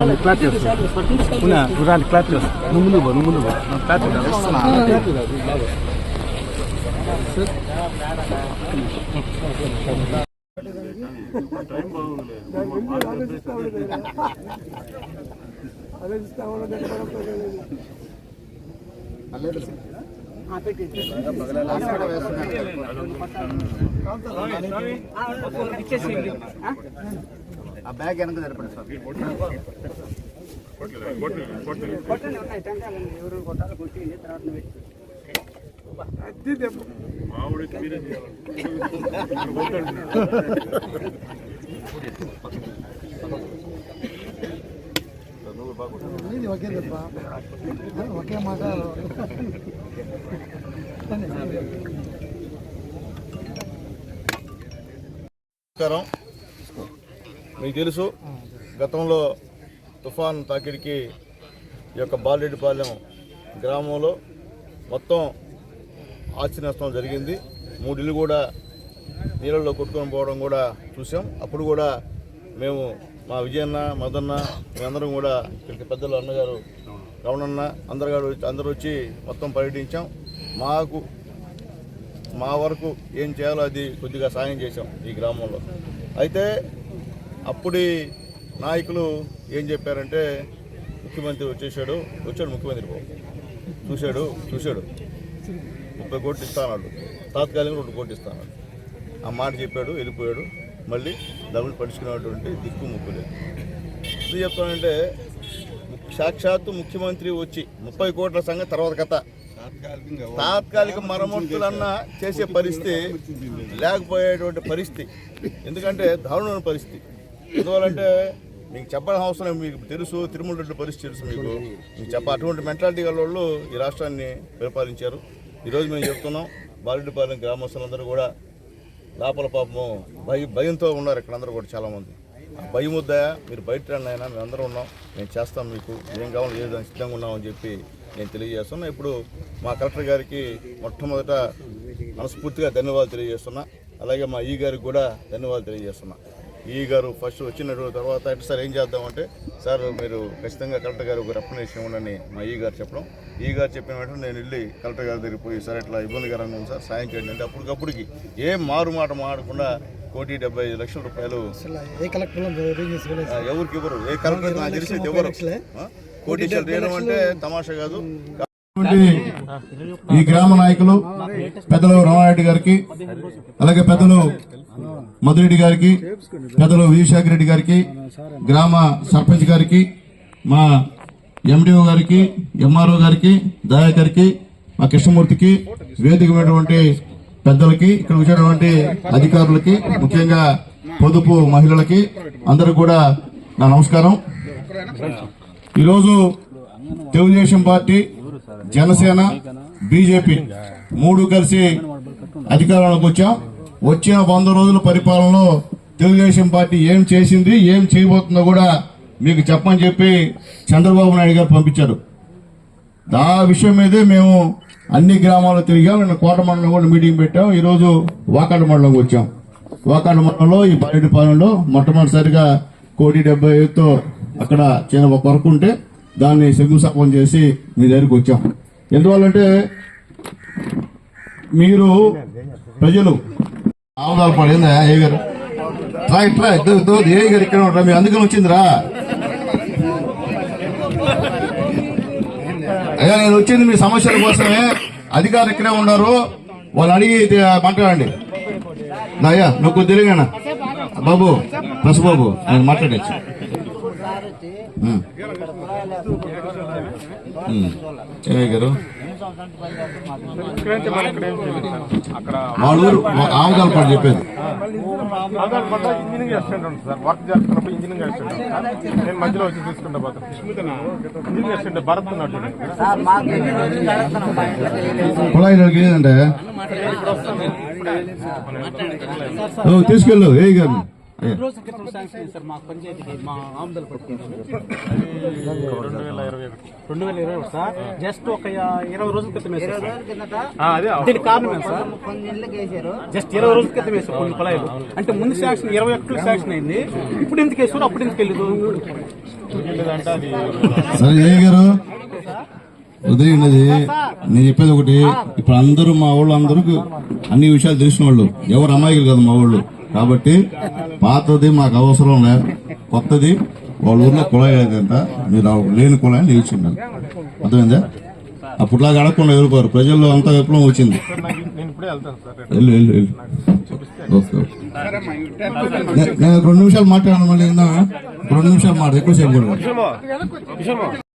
Cloth చేస్తా గురాన్ని cloth చేస్తా నువ్వు ముందు నువ్వు ఆ బ్యాగ్ వెనక జరపండి సార్ ఒకే దెబ్బ ఒకే మాట నమస్కారం మీకు తెలుసు గతంలో తుఫాన్ తాకిడికి ఈ యొక్క బాలరెడ్డిపాలెం గ్రామంలో మొత్తం ఆస్తి నష్టం జరిగింది. మూడు ఇల్లు కూడా నీళ్ళల్లో కొట్టుకొని పోవడం కూడా చూసాం. అప్పుడు కూడా మేము మా విజయన్న మదన్న మేమందరం కూడా ఇక్కడికి పెద్దలు అన్నగారు రమణన్న అందరు గారు అందరూ వచ్చి మొత్తం పర్యటించాం. మాకు మా వరకు ఏం చేయాలో అది కొద్దిగా సాయం చేశాం ఈ గ్రామంలో. అయితే అప్పుడి నాయకులు ఏం చెప్పారంటే ముఖ్యమంత్రి వచ్చేసాడు వచ్చాడు ముఖ్యమంత్రి బాబు. చూశాడు చూశాడు. ముప్పై కోట్లు ఇస్తానాడు తాత్కాలికంగా రెండు కోట్లు ఇస్తానాడు ఆ మాట చెప్పాడు వెళ్ళిపోయాడు. మళ్ళీ డబ్బులు పడుచుకునేటువంటి దిక్కు ముక్కు లేదు. ఎందుకు చెప్తానంటే సాక్షాత్తు ముఖ్యమంత్రి వచ్చి ముప్పై కోట్ల సంగతి తర్వాత కథ. తాత్కాలిక మరమ్మతులన్నా చేసే పరిస్థితి లేకపోయేటువంటి పరిస్థితి. ఎందుకంటే దారుణమైన పరిస్థితి. ఎందువల్లంటే మీకు చెప్పడం అవసరం మీకు తెలుసు తిరుమల రెడ్డి పరిస్థితి తెలుసు మీకు. మీకు చెప్ప అటువంటి మెంటాలిటీ గల వాళ్ళు ఈ రాష్ట్రాన్ని పరిపాలించారు. ఈరోజు మేము చెప్తున్నాం బాలుడిపాలెం గ్రామస్తులందరూ కూడా లోపల పాపము భయ భయంతో ఉన్నారు ఇక్కడ అందరూ కూడా చాలామంది. ఆ భయం వద్దా మీరు బయట రండి అయినా మేము అందరూ ఉన్నాం మేము చేస్తాం మీకు ఏం కావాలో ఏ విధంగా సిద్ధంగా ఉన్నామని చెప్పి నేను తెలియజేస్తున్నా. ఇప్పుడు మా కలెక్టర్ గారికి మొట్టమొదట మనస్ఫూర్తిగా ధన్యవాదాలు తెలియజేస్తున్నా. అలాగే మా ఈ గారికి కూడా ధన్యవాదాలు తెలియజేస్తున్నా. ఈ గారు ఫస్ట్ వచ్చిన తర్వాత అంటే సార్ ఏం చేద్దామంటే సార్ మీరు ఖచ్చితంగా కలెక్టర్ గారు ఒక రెప్రజెంటేషన్ ఇవ్వండి మా ఈ గారు చెప్పడం. ఈ గారు చెప్పిన వెంటనే నేను వెళ్ళి కలెక్టర్ గారి దగ్గరికి పోయి సార్ ఇట్లా ఇబ్బందికరంగా ఉంది సార్ సాయం చేయండి. అంటే అప్పటికప్పటికి ఏం మారు మాట మాడకుండా కోటి డెబ్బై ఐదు లక్షల రూపాయలు ఎవరికి ఇవ్వరు? ఏ కలెక్టర్ నాకు తెలిసి ఎవరు? కోటి చేయడం అంటే తమాషా కాదు. ఈ గ్రామ నాయకులు పెద్దలు రామారెడ్డి గారికి అలాగే పెద్దలు మధురెడ్డి గారికి పెద్దలు విజయశేఖర రెడ్డి గారికి గ్రామ సర్పంచ్ గారికి మా ఎండిఓ గారికి ఎంఆర్ఓ గారికి దయాకర్కి మా కృష్ణమూర్తికి వేదికమైనటువంటి పెద్దలకి ఇక్కడ వచ్చినటువంటి అధికారులకి ముఖ్యంగా పొదుపు మహిళలకి అందరూ కూడా నా నమస్కారం. ఈరోజు తెలుగుదేశం పార్టీ జనసేన బీజేపీ మూడు కలిసి అధికారంలోకి వచ్చాం. వచ్చిన వంద రోజుల పరిపాలనలో తెలుగుదేశం పార్టీ ఏం చేసింది ఏం చేయబోతుందో కూడా మీకు చెప్పని చెప్పి చంద్రబాబు నాయుడు గారు పంపించారు. ఆ విషయం మీదే మేము అన్ని గ్రామాల్లో తిరిగాం నిన్న కోట మండలం కూడా మీటింగ్ పెట్టాం. ఈరోజు వాకాడు మండలంకి వచ్చాం. వాకాడు మండలంలో ఈ బయటపాలెంలో మొట్టమొదటిసారిగా కోటి డెబ్బై ఐదుతో అక్కడ చిన్న ఒక వర్క్ ఉంటే దాన్ని శంకుస్థాపన చేసి మీ దగ్గరికి వచ్చాం. ఎందువల్లంటే మీరు ప్రజలు ఆవుదాలు పడిందా ఏ గారు ట్రై ట్రై ఏ గారు ఇక్కడ ఉంటారా మీరు అందుకని వచ్చిందిరా. అయ్యా నేను వచ్చింది మీ సమస్యల కోసమే. అధికారులు ఇక్కడే ఉన్నారు. వాళ్ళు అడిగి మాట్లాడండి. అయ్యా నువ్వు కొద్ది తిరిగానా బాబు బస్ బాబు ఆయన మాట్లాడచ్చు. ఏమయ్య గారు మా ఊరు ఆమదాల పాటు చెప్పేది. పట్ల ఇంజనీరింగ్ చేస్తుంటాను సార్ వర్క్ చేస్తున్నప్పుడు ఇంజనీరింగ్ నేను మధ్యలో వచ్చి తీసుకుంటా పోతాను ఇంజనీరింగ్ చేస్తుంటే భరత్ కుళాయి ఓ, తీసుకెళ్ళు ఏ గారు. అయ్యా. రోజు క్రితం శాంక్షన్ అయింది సార్ మా పంచాయతీకి మా ఆముదల పట్టుకున్నారు రెండు వేల ఇరవై ఒకటి. రెండు వేల ఇరవై ఒకటి సార్? జస్ట్ ఒక ఇరవై రోజుల క్రితం వేసారు సార్. కారణం జస్ట్ ఇరవై రోజుల క్రితం వేసారు కొన్ని కుళాయిలు అంటే ముందు శాంక్షన్ ఇరవై ఒకటిలో శాంక్షన్ అయింది. ఇప్పుడు ఎందుకు వేసారు అప్పుడు ఎందుకు వెళ్ళదు? ఉదయం నేను చెప్పేది ఒకటి. ఇప్పుడు అందరూ మా వాళ్ళు అందరూ అన్ని విషయాలు తెలిసిన వాళ్ళు. ఎవరు అమాయకులు కదా మా వాళ్ళు కాబట్టి పాతది మాకు అవసరం లే కొత్తది వాళ్ళ ఊర్లో కుళాయి లేదంట. మీరు లేని కుళాయిని నిలిచిండాలి అర్థమైందా? అప్పట్లాగా అడగకుండా వెళ్ళిపోయారు. ప్రజల్లో అంతా విప్లవం వచ్చింది. వెళ్ళు వెళ్ళు వెళ్ళు. ఓకే నేను రెండు నిమిషాలు మాట్లాడాను మళ్ళీ రెండు నిమిషాలు మాట ఎక్కువసేపు కూడా.